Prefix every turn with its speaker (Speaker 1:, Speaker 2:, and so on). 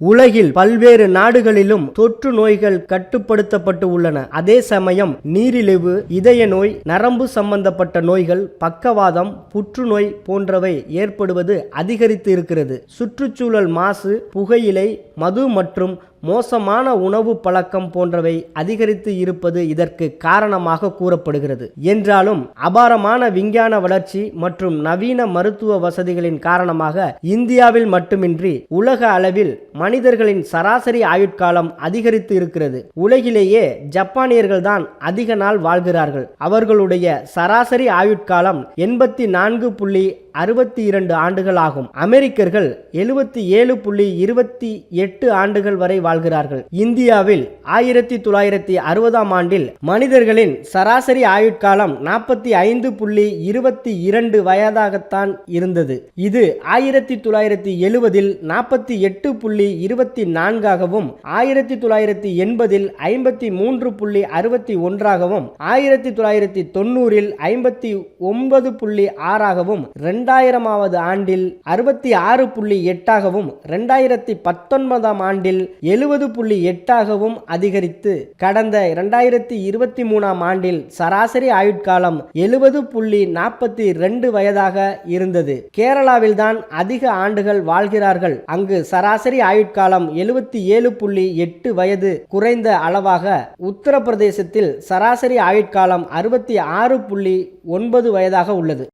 Speaker 1: உலகில் பல்வேறு நாடுகளிலும் தொற்று நோய்கள் கட்டுப்படுத்தப்பட்டு உள்ளன. அதே சமயம் நீரிழிவு இதய நோய் நரம்பு சம்பந்தப்பட்ட நோய்கள் பக்கவாதம் புற்றுநோய் போன்றவை ஏற்படுவது அதிகரித்து இருக்கிறது. சுற்றுச்சூழல் மாசு புகையிலை மது மற்றும் மோசமான உணவு பழக்கம் போன்றவை அதிகரித்து இருப்பது இதற்கு காரணமாக கூறப்படுகிறது. என்றாலும் அபாரமான விஞ்ஞான வளர்ச்சி மற்றும் நவீன மருத்துவ வசதிகளின் காரணமாக இந்தியாவில் மட்டுமின்றி உலக அளவில் மனிதர்களின் சராசரி ஆயுட்காலம் அதிகரித்து இருக்கிறது. உலகிலேயே ஜப்பானியர்கள் தான் அதிக நாள் வாழ்கிறார்கள். அவர்களுடைய சராசரி ஆயுட்காலம் எண்பத்தி நான்கு புள்ளி அறுபத்தி இரண்டு ஆண்டுகள் ஆகும் அமெரிக்கர்கள் எழுபத்தி ஏழு புள்ளி இருபத்தி எட்டு ஆண்டுகள் வரை வாழ்கிறார்கள். இந்தியாவில் ஆயிரத்தி தொள்ளாயிரத்தி அறுபதாம் ஆண்டில் மனிதர்களின் சராசரி ஆயுட்காலம் நாற்பத்தி ஐந்து புள்ளி இருபத்தி இரண்டு வயதாகத்தான் இருந்தது. இது ஆயிரத்தி தொள்ளாயிரத்தி எழுபதில் நாற்பத்தி எட்டு புள்ளி இருபத்தி நான்காகவும் ஆயிரத்தி தொள்ளாயிரத்தி எண்பதில் ஐம்பத்தி மூன்று புள்ளி அறுபத்தி ஒன்றாகவும் ஆயிரத்தி தொள்ளாயிரத்தி தொண்ணூறில் ஐம்பத்தி ஒன்பது புள்ளி ஆறாகவும் ரெண்டு இரண்டாயிரமாவது ஆண்டில் அறுபத்தி ஆறு புள்ளி எட்டாகவும் இரண்டாயிரத்தி பத்தொன்பதாம் ஆண்டில் எழுபது புள்ளி எட்டாகவும் அதிகரித்து கடந்த இரண்டாயிரத்தி இருபத்தி மூணாம் ஆண்டில் சராசரி ஆயுட்காலம் எழுபது புள்ளி நாற்பத்தி ரெண்டு வயதாக இருந்தது. கேரளாவில்தான் அதிக ஆண்டுகள் வாழ்கிறார்கள். அங்கு சராசரி ஆயுட்காலம் எழுபத்தி ஏழு புள்ளி எட்டு வயது குறைந்த அளவாக உத்தரப்பிரதேசத்தில் சராசரி ஆயுட்காலம் அறுபத்தி ஆறு புள்ளி ஒன்பது வயதாக உள்ளது.